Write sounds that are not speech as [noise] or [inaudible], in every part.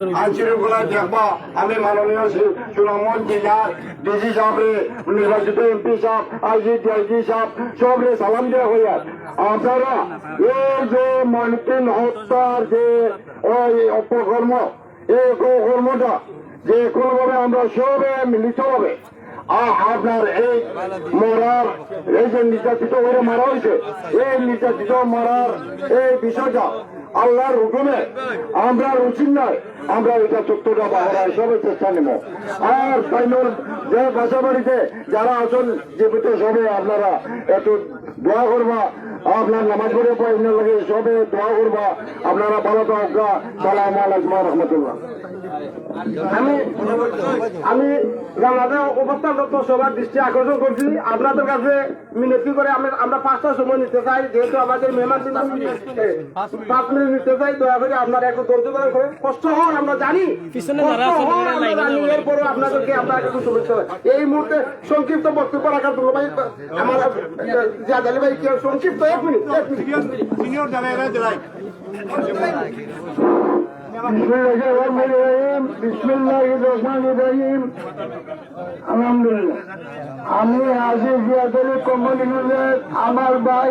আইন শৃঙ্খলা দেখবা, আমি মাননীয় এই যে মানকিন যে, ওই অপকর্ম আমরা সবে মিলিত হবে আপনার এই মরার, এই যে নির্যাতিত হয়ে মারা হয়েছে, এই নির্যাতিত মরার এই বিষয়টা আল্লাহর হুকুমে। আমরা উচিত নয়, আমরা এটা চট্টগ্রাম বাহারা হিসাবে চেষ্টা নেব। আর ফাইনাল যে বাসা বাড়িতে যারা আছেন জীবিত সবে আপনারা একটু দোয়া করবা আপনার নামাজ পড়ে পাইনের লাগে সবে দোয়া করবা। আপনারা ভালো থাকা সালাম আলাইকুম রহমতুল্লাহ। আমি আমি জানাতে অবস্থানরত সবার দৃষ্টি আকর্ষণ করছি। আপনাদের কাছে মিনতি করে আমি আমরা পাঁচটা সময় নিতে চাই। যেহেতু আমাদের মেহমান পাঁচ মিনিট নিতে চাই। দয়া করে আপনারা একটু ধৈর্য ধরে করে কষ্ট হন আমরা জানি। কষ্ট হন আমরা জানি। এরপরও আপনাদেরকে আমরা একটু শুভেচ্ছা এই মুহূর্তে সংক্ষিপ্ত বক্তব্য রাখার জন্য আমার জাদালি ভাই কি সংক্ষিপ্ত? এক মিনিট এক মিনিট। সিনিয়র জানাই জেলায় আলহামদুলিল্লাহ আমি আজি জিয়াদলি কোম্পানি আমার ভাই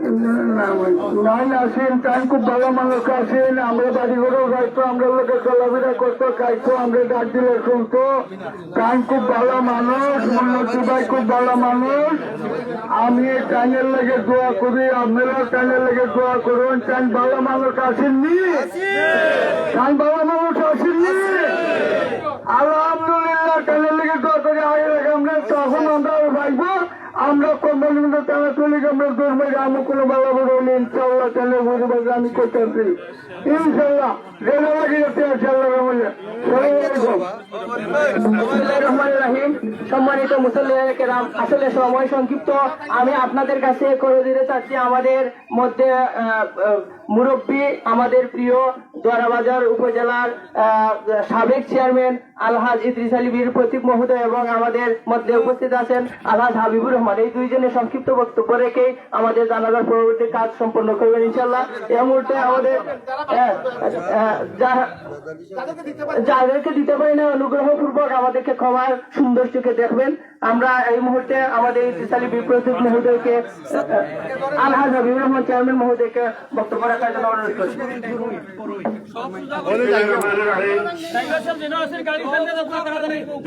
আসিন নাইন আসেন টাইম খুব ভালো মানুষ আসেন, আমরা বাড়ি ঘরেও যাইতো, আমরা লোকে চলাফেরা করতো খাইতো আমরা ডাক দিলে শুনতো। টাইম খুব ভালো মানুষ, মন্নতি ভাই খুব ভালো মানুষ। আমি টাইমের লেগে দোয়া করি আপনারাও টাইমের লেগে দোয়া করুন। টাইম ভালো মানুষ আসেননি? টাইম ভালো মানুষ আসেননি? আলহামদুলিল্লাহ টাইমের লেগে দোয়া করি, আগে আমরা তখন আমরা ভাইবো আমরা কোম্পানির তারা চলে আমরা দৌড়বে আমি কোনো বাবা বলে ইনশাল্লাহ তাহলে বুঝব আমি করতেছি। ইনশাল্লাহ সম্মানিত মুসল্লিয়ান কেরাম, আসলে সময় সংক্ষিপ্ত। আমি আপনাদের কাছে করে দিতে চাচ্ছি আমাদের মধ্যে মুরব্বী, আমাদের প্রিয় দোয়ারাবাজার উপজেলার সাবেক চেয়ারম্যান আলহাজ ইদ্রিস আলী বীর প্রতীক মহোদয় এবং আমাদের মধ্যে উপস্থিত আছেন আলহাজ হাবিবুর রহমান। এই দুইজনের সংক্ষিপ্ত বক্তব্য রেখেই আমাদের জানাজার পরবর্তী কাজ সম্পন্ন করবেন ইনশাল্লাহ এই মুহূর্তে আমাদের যাদেরকে দিতে পারি না অনুগ্রহপূর্বক আমাদেরকে ক্ষমার সুন্দর চোখে দেখবেন। আমরা এই মুহূর্তে আমাদের ইতিশালী বিপ্রতীক মহোদয়কে আলহাজ হাবিবুর রহমান চেয়ারম্যান মহোদয়কে বক্তব্য রাখার জন্য অনুরোধ করছি।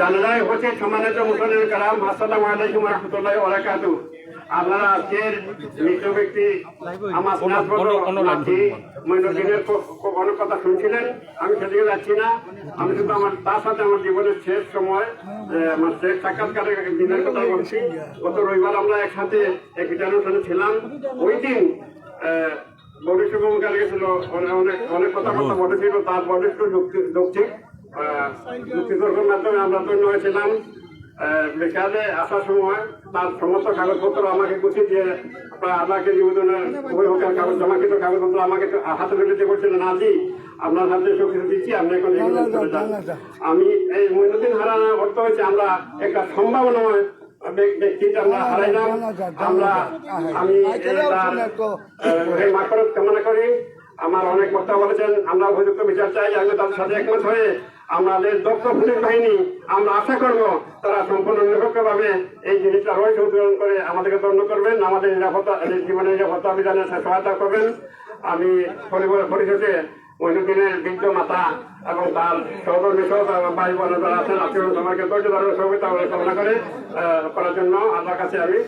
জানালায় হচ্ছে সম্মানিত মুসলিম কালাম আসসালামু আলাইকুম রহমতুল্লাহ ওরাকাতু আপনারা আজকের মৃত ব্যক্তি আমার লাঠি মৈনদিনের অনেক কথা শুনছিলেন। আমি সেদিকে যাচ্ছি না। আমি শুধু আমার তার সাথে আমার জীবনের শেষ সময় আমার শেষ সাক্ষাৎকারের দিনের কথা বলছি। গত রবিবার আমরা একসাথে এক অনুষ্ঠানে ছিলাম। ওই দিন বরিষ্ঠ ভূমিকা রেখেছিল অনেক অনেক অনেক কথাবার্তা বলেছিল। তার বরিষ্ঠ যুক্তি- যৌক্তিক আহ, যুক্তিতর্কের মাধ্যমে আমরা তৈরি হয়েছিলাম। বিকালে আসার সময় তার সমস্ত কাগজপত্র আমাকে গুছিয়ে দিয়ে কেজি ওজনের অভিভাবকের কাগজ জমাকৃত কাগজপত্র আমাকে হাতে ধরে দিয়ে বলছিলেন আজি আপনার হাতে সব কিছু দিচ্ছি আপনি এখন যান আমি এই মইনুদ্দিন হারানো অর্থ হয়েছে আমরা একটা সম্ভাবনাময় ব্যক- ব্যক্তিকে আমরা হারাইলাম আমরা আমি তার মাকড় কামনা করি আমার অনেক বক্তা বলেছেন আমরা উপযুক্ত বিচার চাই আমি তাদের সাথে একমত হয়ে আমাদের দক্ষ পুলিশ বাহিনী আমরা আশা করব তারা সম্পূর্ণ নিরপেক্ষভাবে এই জিনিসটা রয়েছে উত্তোলন করে আমাদেরকে দণ্ড করবেন আমাদের নিরাপত্তা এই জীবনের নিরাপত্তা অভিযানে সহায়তা করবেন আমি পরিবার পরিষদে মহিনুদ্দিনের বৃদ্ধ মাতা এবং তার সহকর্মী সহ ভাই বোন যারা আছেন আত্মীয় সবাইকে ধৈর্য ধারণের সহযোগিতা কামনা করে করার জন্য আল্লাহর কাছে আমি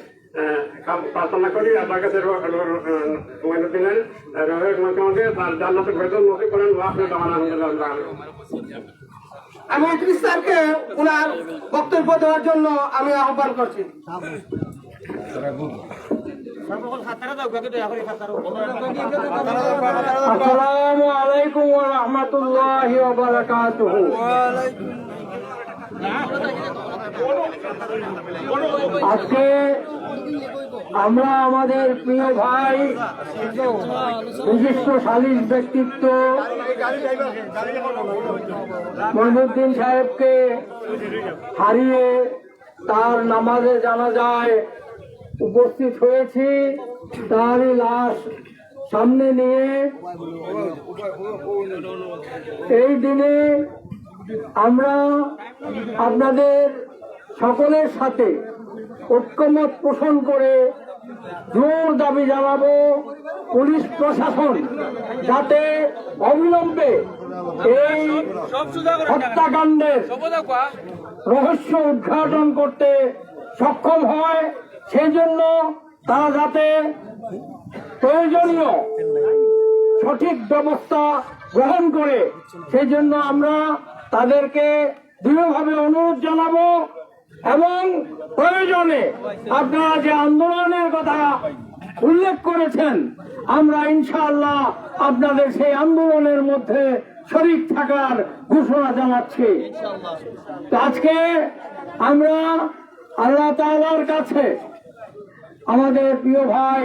প্রার্থনা করি আপনার কাছে মহিনুদ্দিনের রোহের মুখ্যমন্ত্রী তার জান্নাতের ভেতর নথি করেন আপনি দামান আলহামদুলিল্লাহ আমি ইদ্রিস স্যারকে ওনার বক্তব্য দেওয়ার জন্য আমি আহ্বান করছি। আসসালামু আলাইকুম ওয়া রাহমাতুল্লাহি ওয়া বারাকাতুহু। আজকে আমরা আমাদের প্রিয় ভাই, বিশিষ্ট সালিশ ব্যক্তিত্ব মহিনুদ্দিন সাহেবকে হারিয়ে তার নামাজে জানা যায় উপস্থিত হয়েছি। তারই লাশ সামনে নিয়ে এই দিনে আমরা আপনাদের সকলের সাথে ঐক্যমত পোষণ করে জোর দাবি জানাব পুলিশ প্রশাসন যাতে অবিলম্বে এই হত্যাকাণ্ডের রহস্য উদ্ঘাটন করতে সক্ষম হয়। সেই জন্য তারা যাতে প্রয়োজনীয় সঠিক ব্যবস্থা গ্রহণ করে সেই জন্য আমরা তাদেরকে দৃঢ়ভাবে অনুরোধ জানাব। এবং প্রয়োজনে আপনারা যে আন্দোলনের কথা উল্লেখ করেছেন, আমরা ইনশাআল্লাহ আপনাদের সেই আন্দোলনের মধ্যে শরিক থাকার ঘোষণা জানাচ্ছি। আজকে আমরা আল্লাহ তাআলার কাছে আমাদের প্রিয় ভাই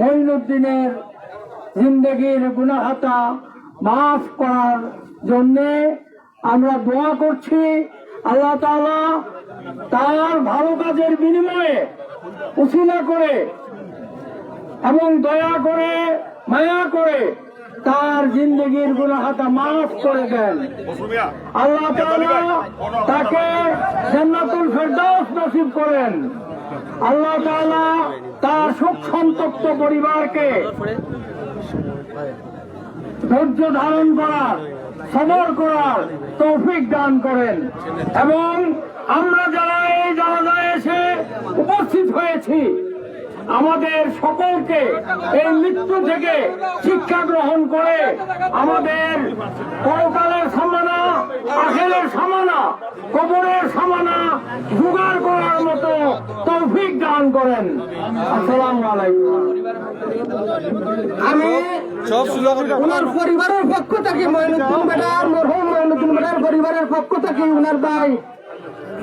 মঈনুদ্দিনের জিন্দগির গুনাহাতা মাফ করার জন্যে আমরা দোয়া করছি। আল্লাহ তাআলা তার ভালো কাজের বিনিময়ে উসিলা করে এবং দয়া করে, মায়া করে তার জিন্দগির গুনাহাতা মাফ করে দেন। আল্লাহ তাকে জান্নাতুল ফেরদাউস নসিব করেন। আল্লাহ তার সুখ সন্তপ্ত পরিবারকে ধৈর্য ধারণ করার, সবর করার তৌফিক দান করেন। এবং আমরা যারা এই জানাজায় এসে উপস্থিত হয়েছি, আমাদের সকলকে এই মৃত্যু থেকে শিক্ষা গ্রহণ করে আমাদের পরকালের সামানা আখেলের সামানা, কবরের সামানা জোগাড় করার মতো তৌফিক দান করেন। আসসালামু আলাইকুম। আমি সব ওনার পরিবারের পক্ষ থেকে মঈনুদ্দিন বেটার মরহুম মঈনুদ্দিন বেটার পরিবারের পক্ষ থেকে ওনার ভাই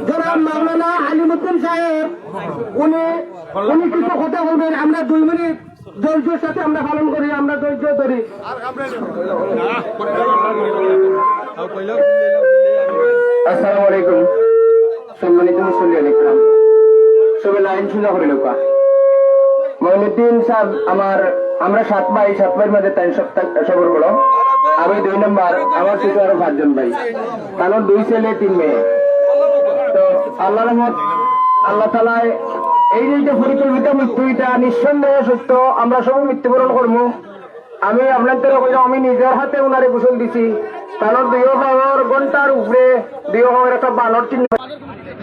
জনাব মাওলানা আলিমুদ্দিন সাহেব উনি উনি কিছু কথা বলবেন। আমরা দুই মিনিট ধৈর্যের সাথে আমরা পালন করি আমরা ধৈর্য ধরি। আসসালামু আলাইকুম। সম্মানিত মুসল্লিয়ান ইকরাম সবাই লাইন শুনে করে লোকা মঈনুদ্দিন সাহেব আমার আমরা সাত ভাই, সাত ভাইয়ের মধ্যে তিন সপ্তাহ সবর বড়। আমি দুই নম্বর, আমার থেকে আরও পাঁচজন ভাই। কারণ দুই ছেলে, তিন মেয়ে। তো আল্লাহ রহমত, আল্লাহ তালায় এই যে পরিকল্পিত মৃত্যু এটা নিঃসন্দেহে সত্য, আমরা সবাই মৃত্যুবরণ করব। আমি আপনাদের আমি নিজের হাতে ওনারে গোসল দিছি। কারণ দুই হাওয়ার ঘণ্টার উপরে দুই হাওয়ার একটা বানর চিহ্ন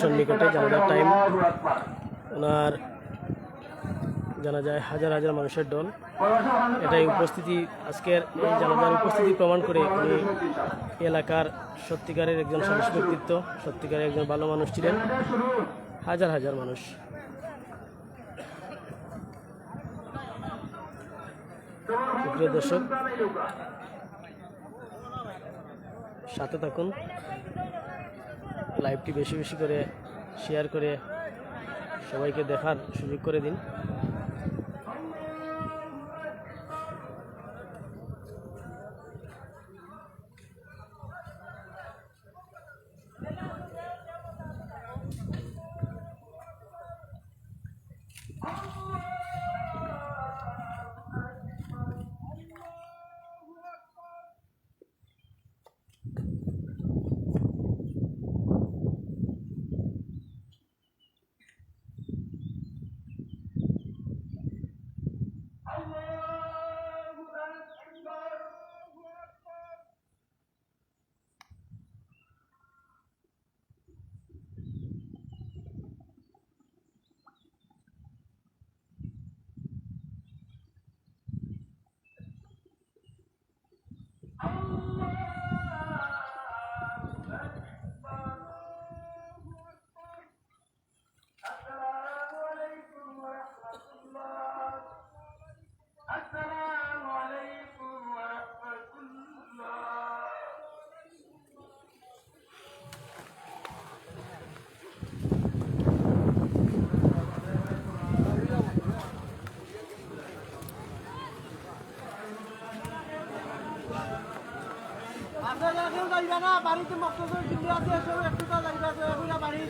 সন্নিকটে জানাজার টাইম ওনার জানা যায় হাজার হাজার মানুষের দল। এটাই উপস্থিতি, আজকের এই জানাজার উপস্থিতি প্রমাণ করে উনি এলাকার সত্যিকারের একজন সাহস ব্যক্তিত্ব, সত্যিকারের একজন ভালো মানুষ ছিলেন। হাজার হাজার মানুষ। দর্শক, সাথে থাকুন। লাইভটি বেশি বেশি করে শেয়ার করে সবাইকে দেখার সুযোগ করে দিন। যাইবা না বাড়িতে মক্তসর দিল্লি আছে এসব একটু তো যাইবা বাড়ি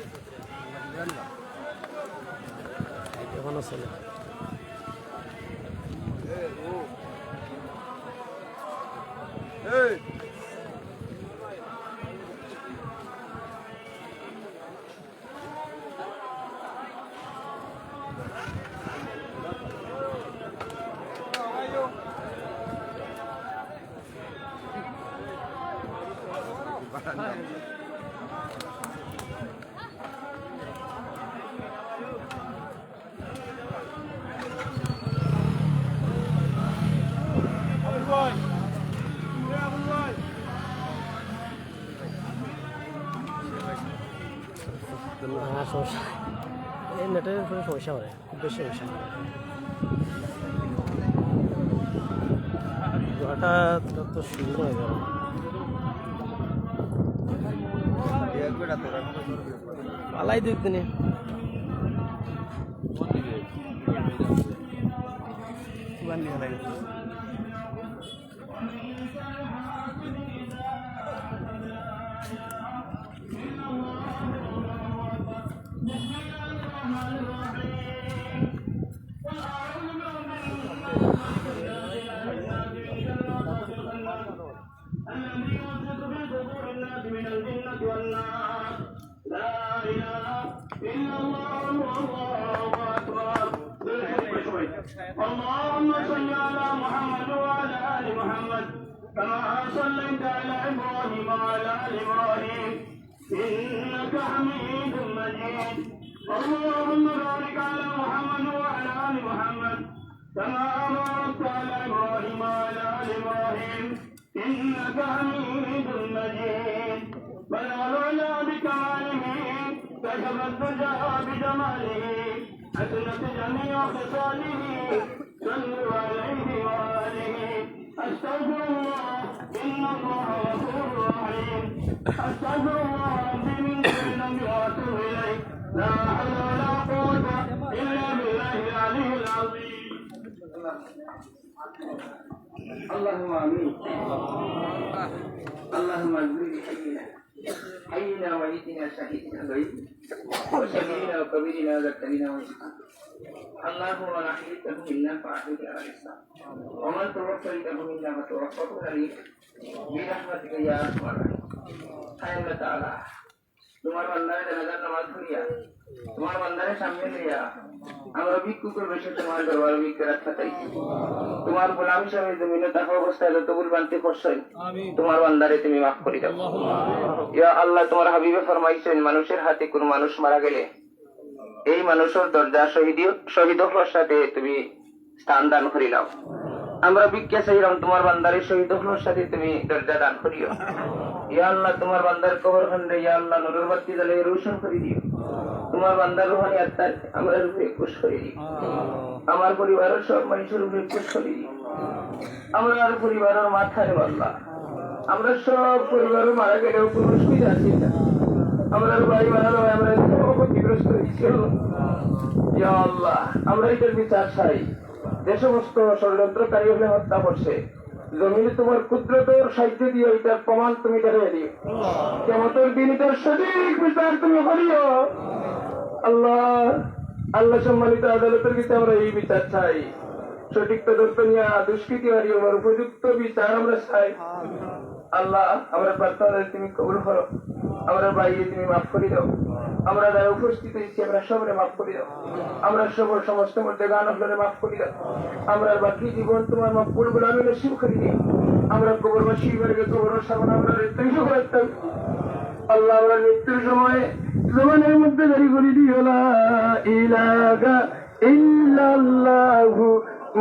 এখনও চলে হ্যাঁ [laughs] সমস্যা এই নেটের সমস্যা হয় খুব বেশি সমস্যা হঠাৎ তো শুরু হয়ে গেল। পালাই দুই দিনে। কোন إبراهيم وعلى ال إبراهيم. إنك حميد مجيد. اللهم بارك على محمد وعلى آل محمد. كما باركت على إبراهيم وعلى آل إبراهيم. إنك حميد مجيد. بلغ العلا بكماله. كشف الدجى بجماله. حسنت جميع خصاله. صلوا عليه وآله. أستغفر الله أشهد أن لا إله إلا الله وأتوب إليه لا حول ولا قوة إلا بالله العلي العظيم اللهم آمين اللهم اجبرني حينا حينا وميتنا شهيدنا بعيد وسمينا وكبيرنا وذكرنا وإنسان اللهم لا حيلته إلا فأحيك على الإسلام ومن توفيته إلا ما توفته عليه برحمتك يا أرحم الراحمين তোমার বান্দারে জানাজার নামাজ পড়িয়া তোমার বান্দারে সামনে লইয়া আমরা ভিক্ষুকের বেশি তোমার দরবার ভিক্ষা রাখা চাইছি তোমার গোলাম হিসাবে জমিনে থাকা অবস্থায় বানতে তোমার বান্দারে তুমি মাফ করে দাও। ইয়া আল্লাহ তোমার হাবিবে ফরমাইছেন মানুষের হাতে কোন মানুষ মারা গেলে এই মানুষের দরজা শহীদ শহীদ হওয়ার সাথে তুমি স্থান দান করিলাও আমরা ভিক্ষা চাইলাম তোমার বান্দারে শহীদ হওয়ার সাথে তুমি দরজা দান করিও। ইয়া আল্লাহ, তোমার বান্দার কবর খন্ডে ইয়া আল্লাহ, নুরুর বাতি জ্বালিয়ে রোশন করে দিও। তোমার বান্দার রুহানি আত্মার আমরা রূপে খুশ করে দিও আমার পরিবারের সব মানুষের রূপে খুশ করে দিও আমার পরিবারের মাথায় আল্লাহ আমরা সব পরিবার মারা গেলেও কোনো অসুবিধা আছে না? আমরা বাড়ি বানানো আমরা ক্ষতিগ্রস্ত হয়েছি। আল্লাহ, আমরা এটার বিচার চাই। যে সমস্ত ষড়যন্ত্রকারী হলে হত্যা করছে জমিনে তোমার কুদরতের সাহায্য দিয়ে এটার প্রমাণ তুমি দেখিয়ে দিও। কেমতের দিন এটার সঠিক বিচার তুমি করিও। আল্লাহ আল্লাহ সম্মানিত আদালতের কাছে আমরা এই বিচার চাই। সঠিক তদন্ত নিয়ে দুষ্কৃতি হারি আমার উপযুক্ত বিচার আমরা চাই। আল্লাহ, আমরা প্রার্থনা তুমি কবুল করো। আমরা বাইরে তুমি মাফ করে দাও। আমরা যারা উপস্থিত হয়েছি, আমরা সবরে মাফ করে দাও। আমরা সব সমস্ত মধ্যে গান আপনারে মাফ করে দাও। আমরা বাকি জীবন তোমার মাফ করব আমি নসিব করে দিই আমরা কবরবাসী বাড়িকে কবর সামনে আমরা রেস্তাইশ করতাম আল্লাহ, আমরা মৃত্যুর সময় জমানের মধ্যে দাঁড়ি করে দিও লা ইলাহা ইল্লাল্লাহু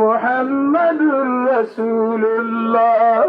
মুহাম্মাদুর রাসূলুল্লাহ।